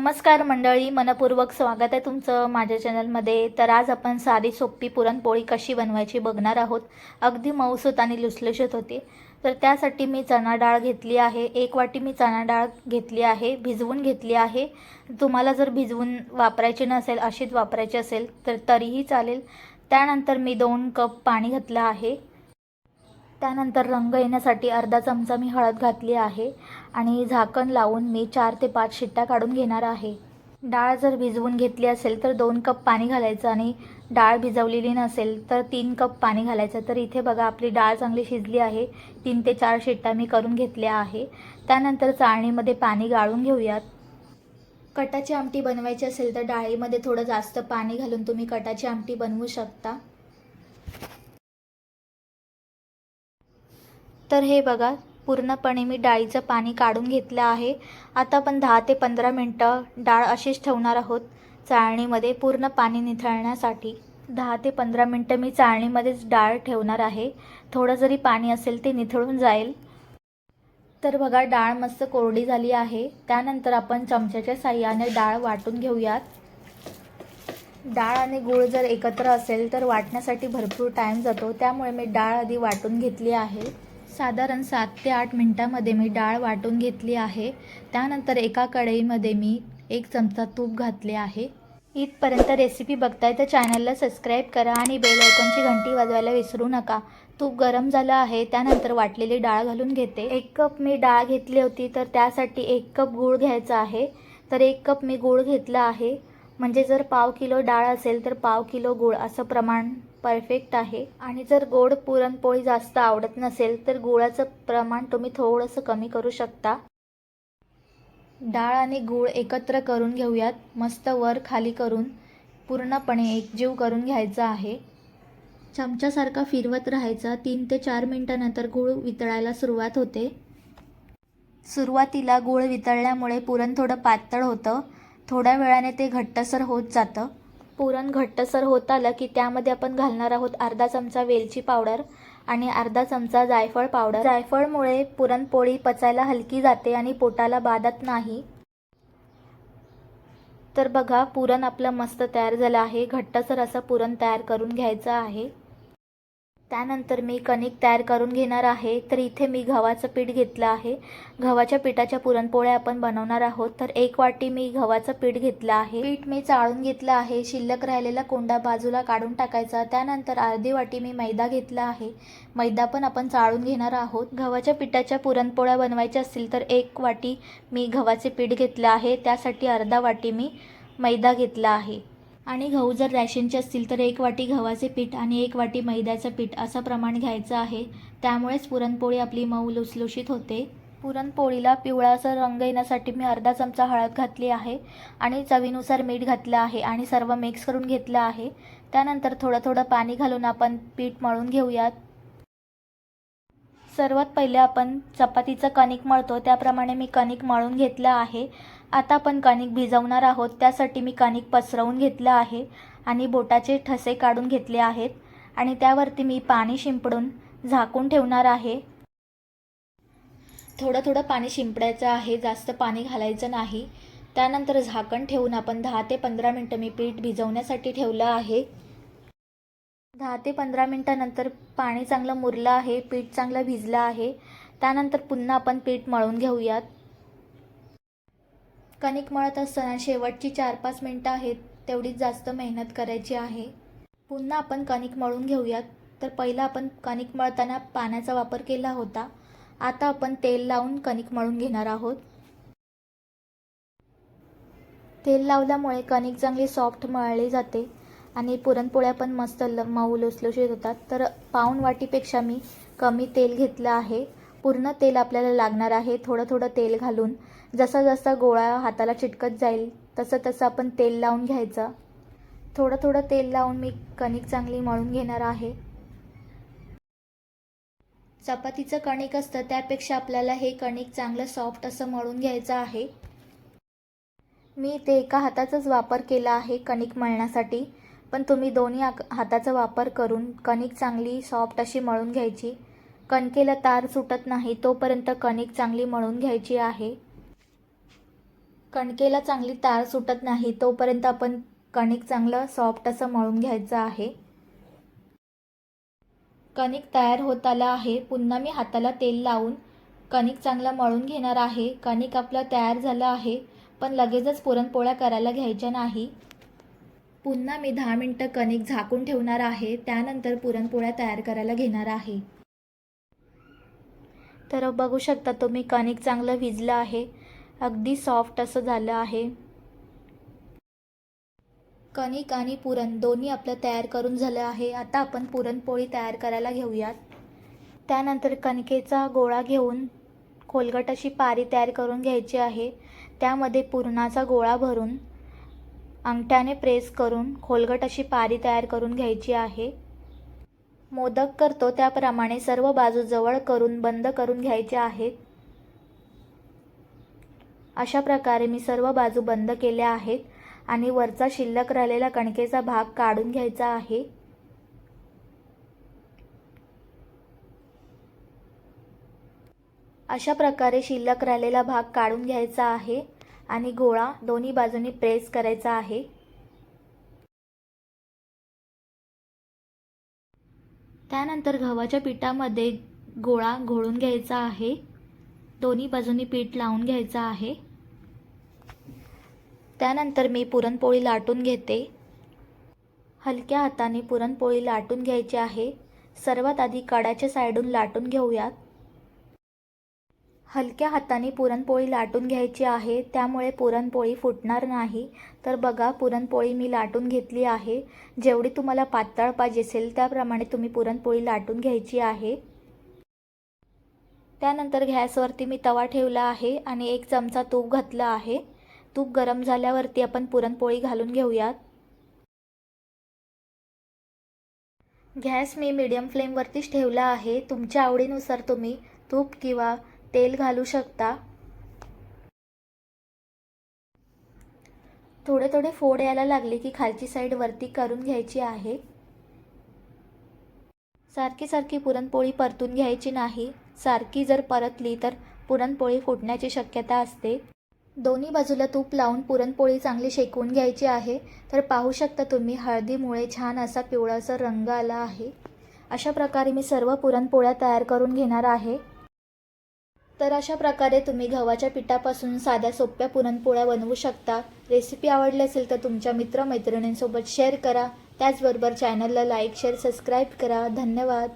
नमस्कार मंडळी मनपूर्वक स्वागत आहे तुमचं माझ्या चॅनलमध्ये. तर आज आपण साधी सोपी पुरणपोळी कशी बनवायची बघणार आहोत. अगदी मऊसूत आणि लुसलुसत होती. तर त्यासाठी मी चणा डाळ घेतली आहे. एक वाटी मी चणा डाळ घेतली आहे. भिजवून घेतली आहे. तुम्हाला जर भिजवून वापरायची नसेल अशीच वापरायची असेल तर तरीही चालेल. त्यानंतर मी दोन कप पाणी घातलं आहे. त्यानंतर रंग येण्यासाठी अर्धा चमचा मी हळद घातली आहे. आणि झाकण लावून मी चार ते पाच शिट्ट्या काढून घेणार आहे. डाळ जर भिजवून घेतली असेल तर दोन कप पाणी घालायचं आणि डाळ भिजवलेली नसेल तर तीन कप पाणी घालायचं. तर इथे बघा आपली डाळ चांगली शिजली आहे. तीन ते चार शिट्ट्या मी करून घेतल्या आहे. त्यानंतर चाळणीमध्ये पाणी गाळून घेऊयात. कटाची आमटी बनवायची असेल तर डाळीमध्ये थोडं जास्त पाणी घालून तुम्ही कटाची आमटी बनवू शकता. तर हे बघा पूर्णपणे मी डाळीचं पाणी काढून घेतलं आहे. आता आपण दहा ते पंधरा मिनटं डाळ अशीच ठेवणार आहोत चाळणीमध्ये पूर्ण पाणी निथळण्यासाठी. दहा ते पंधरा मिनटं मी चाळणीमध्येच डाळ ठेवणार आहे. थोडं जरी पाणी असेल ते निथळून जाईल. तर बघा डाळ मस्त कोरडी झाली आहे. त्यानंतर आपण चमच्याच्या साह्याने डाळ वाटून घेऊयात. डाळ आणि गूळ जर एकत्र असेल तर वाटण्यासाठी भरपूर टाईम जातो. त्यामुळे मी डाळ आधी वाटून घेतली आहे. साधारण सात ते आठ मिनटामध्ये मी डाळ वाटून घेतली आहे. त्यानंतर एका कढईमध्ये मी एक चमचा तूप घातले आहे. इथपर्यंत रेसिपी बघताय तर चॅनलला सबस्क्राईब करा आणि बेल आयकॉनची घंटी वाजवायला विसरू नका. तूप गरम झालं आहे त्यानंतर वाटलेली डाळ घालून घेते. एक कप मी डाळ घेतली होती तर त्यासाठी एक कप गूळ घ्यायचा आहे. तर एक कप मी गूळ घेतला आहे. म्हणजे जर पाव किलो डाळ असेल तर पाव किलो गूळ असं प्रमाण परफेक्ट आहे. आणि जर गोड पुरणपोळी जास्त आवडत नसेल तर गुळाचं प्रमाण तुम्ही थोडंसं कमी करू शकता. डाळ आणि गूळ एकत्र करून घेऊयात. मस्त वर खाली करून पूर्णपणे एकजीव करून घ्यायचा आहे. चमच्यासारखा फिरवत राहायचा. तीन ते चार मिनटानंतर गूळ वितळायला सुरुवात होते. सुरुवातीला गूळ वितळल्यामुळे पुरण थोडं पातळ होतं. थोड्या वेळाने ते घट्टसर होत जातं. पुरण घट्टसर होत आलं की त्यामध्ये आपण घालणार आहोत अर्धा चमचा वेलची पावडर आणि अर्धा चमचा जायफळ पावडर. जायफळमुळे पुरणपोळी पचायला हलकी जाते आणि पोटाला बाधत नाही. तर बघा पुरण आपलं मस्त तयार झालं आहे. घट्टसर असं पुरण तयार करून घ्यायचं आहे. त्यानंतर मी कणिक तयार करून घेणार आहे. तर इथे मी गव्हाचं पीठ घेतलं आहे. गव्हाच्या पिठाच्या पुरणपोळ्या आपण बनवणार आहोत. तर एक वाटी मी गव्हाचं पीठ घेतलं आहे. पीठ मी चाळून घेतलं आहे. शिल्लक राहिलेला कोंडा बाजूला काढून टाकायचा. त्यानंतर अर्धी वाटी मी मैदा घेतला आहे. मैदा पण आपण चाळून घेणार आहोत. गव्हाच्या पिठाच्या पुरणपोळ्या बनवायच्या असतील तर एक वाटी मी गव्हाचे पीठ घेतलं आहे. त्यासाठी अर्धा वाटी मी मैदा घेतला आहे. आणि गहू जर रॅशनचे असतील तर एक वाटी गव्हाचे पीठ आणि एक वाटी मैद्याचं पीठ असं प्रमाण घ्यायचं आहे. त्यामुळेच पुरणपोळी आपली मऊ लुसलुशीत होते. पुरणपोळीला पिवळासा रंग येण्यासाठी मी अर्धा चमचा हळद घातली आहे आणि चवीनुसार मीठ घातलं आहे आणि सर्व मिक्स करून घेतलं आहे. त्यानंतर थोडं थोडं पाणी घालून आपण पीठ मळून घेऊयात. सर्वात पहिले आपण चपातीचं कणिक मळतो. त्याप्रमाणे मी कणिक मळून घेतलं आहे. आता आपण कणिक भिजवणार आहोत. त्यासाठी मी कणिक पसरवून घेतलं आहे आणि बोटाचे ठसे काढून घेतले आहेत. आणि त्यावरती मी पाणी शिंपडून झाकून ठेवणार आहे. थोडं थोडं पाणी शिंपडायचं आहे. जास्त पाणी घालायचं नाही. त्यानंतर झाकण ठेवून आपण दहा ते पंधरा मिनटं मी पीठ भिजवण्यासाठी ठेवलं आहे. दहा ते पंधरा मिनटानंतर पाणी चांगलं मुरलं आहे पीठ चांगलं भिजलं आहे. त्यानंतर पुन्हा आपण पीठ मळून घेऊयात. कणिक मळत असताना शेवटची चार पाच मिनटं आहेत तेवढीच जास्त मेहनत करायची आहे. पुन्हा आपण कणिक मळून घेऊयात. तर पहिला आपण कणिक मळताना पाण्याचा वापर केला होता. आता आपण तेल लावून कणिक मळून घेणार आहोत. तेल लावल्यामुळे कणिक चांगली सॉफ्ट मळली जाते. आणि पुरणपोळ्या पण मस्त ल मऊ लुसलुशीत होतात. तर पाऊण वाटीपेक्षा मी कमी तेल घेतलं आहे. पूर्ण तेल आपल्याला लागणार आहे. थोडं थोडं तेल घालून. जसा जसा गोळा हाताला चिटकत जाईल तसं तसं आपण तेल लावून घ्यायचं. थोडं थोडं तेल लावून मी कणिक चांगली मळून घेणार आहे. चपातीचं कणिक असतं त्यापेक्षा आपल्याला हे कणिक चांगलं सॉफ्ट असं मळून घ्यायचं आहे. मी ते एका हाताचाच वापर केला आहे कणिक मळण्यासाठी. पण तुम्ही दोन्ही आक हाताचा वापर करून कणिक चांगली सॉफ्ट अशी मळून घ्यायची. कणकेला तार सुटत नाही तोपर्यंत कणिक चांगली मळून घ्यायची आहे. कणकेला चांगली तार सुटत नाही तोपर्यंत आपण कणिक चांगलं सॉफ्ट असं मळून घ्यायचं आहे. कणिक तयार होत आलं आहे. पुन्हा मी हाताला तेल लावून कणिक चांगलं मळून घेणार आहे. कणिक आपलं तयार झालं आहे पण लगेचच पुरणपोळ्या करायला घ्यायच्या नाही. पुन्हा मी दहा मिनटं कणिक झाकून ठेवणार आहे त्यानंतर पुरणपोळ्या तयार करायला घेणार आहे. तर बघू शकता तुम्ही कणिक चांगलं भिजलं आहे. अगदी सॉफ्ट असं झालं आहे. कणिक आणि पुरण दोन्ही आपलं तयार करून झालं आहे. आता आपण पुरणपोळी तयार करायला घेऊयात. त्यानंतर कणकेचा गोळा घेऊन खोलगट अशी पारी तयार करून घ्यायची आहे. त्यामध्ये पुरणाचा गोळा भरून अंगठ्याने प्रेस करून खोलगट अशी पारी तयार करून घ्यायची आहे. मोदक करतो त्याप्रमाणे सर्व बाजू जवळ करून बंद करून घ्यायचे आहेत. अशा प्रकारे मी सर्व बाजू बंद केल्या आहेत आणि वरचा शिल्लक राहिलेला कणकेचा भाग काढून घ्यायचा आहे. अशा प्रकारे शिल्लक राहिलेला भाग काढून घ्यायचा आहे. आणि गोळा दोन्ही बाजूनी प्रेस करायचा आहे. त्यानंतर गव्हाच्या पिठामध्ये गोळा घोळून घ्यायचा आहे. दोन्ही बाजूनी पीठ लावून घ्यायचं आहे. त्यानंतर मी पुरणपोळी लाटून घेते. हलक्या हाताने पुरणपोळी लाटून घ्यायची आहे. सर्वात आधी कडाच्या साईडून लाटून घेऊयात. हलक्या हाताने पुरणपोळी लाटून घ्यायची आहे. त्यामुळे पुरणपोळी फुटणार नाही. तर बघा पुरणपोळी मी लाटून घेतली आहे. जेवढी तुम्हाला पातळ पाहिजे असेल त्याप्रमाणे तुम्ही पुरणपोळी लाटून घ्यायची आहे. त्यानंतर गॅसवरती मी तवा ठेवला आहे आणि एक चमचा तूप घातला आहे. तूप गरम झाल्यावरती आपण पुरणपोळी घालून घेऊयात. गॅस मी मीडियम फ्लेमवरतीच ठेवला आहे. तुमच्या आवडीनुसार तुम्ही तूप किंवा तेल घालू शकता. थोडे थोडे फोड यायला लागले की खालची साईड वरती करून घ्यायची आहे. सारखी सारखी पुरणपोळी परतून घ्यायची नाही. सारखी जर परतली तर पुरणपोळी फुटण्याची शक्यता असते. दोन्ही बाजूला तूप लावून पुरणपोळी चांगली शेकून घ्यायची आहे. तर पाहू शकता तुम्ही हळदीमुळे छान असा पिवळासा रंग आला आहे. अशा प्रकारे मी सर्व पुरणपोळ्या तयार करून घेणार आहे. तर अशा प्रकारे तुम्ही गव्हाच्या पिठापासून साध्या सोप्या पुरणपोळ्या बनवू शकता. रेसिपी आवडली असेल तर तुमच्या मित्रमैत्रिणींसोबत शेअर करा. त्याचबरोबर चॅनलला लाईक शेअर सबस्क्राईब करा. धन्यवाद.